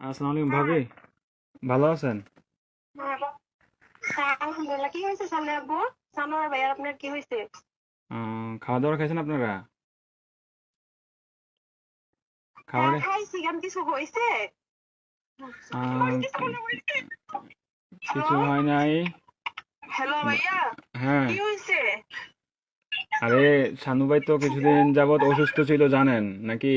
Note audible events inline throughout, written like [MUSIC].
আসসালামু আলাইকুম ভাবি। ভালো আছেন? আলহামদুলিল্লাহ কি হয়েছে সামনে আব্বু? সানোয়ার ভাই আর আপনার কি হয়েছে? খাওয়া দাওয়া খাইছেন আপনারা? খাওয়া খাইছি কেন কিছু হয়েছে। কিছু হয় নাই। হ্যালো ভাইয়া হ্যাঁ। কি হয়েছে? আরে সানু ভাই তো কিছুদিন যাবত অসুস্থ ছিল জানেন নাকি?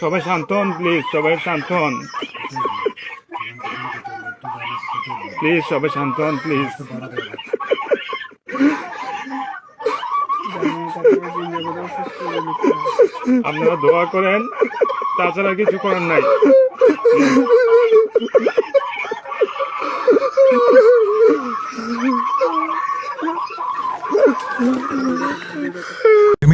সবাই শান্ত প্লিজ সবাই শান্ত প্লিজ সবাই শান্ত প্লিজ আপনারা দোয়া করেন, তাছাড়া কিছু করার নাই। [LAUGHS]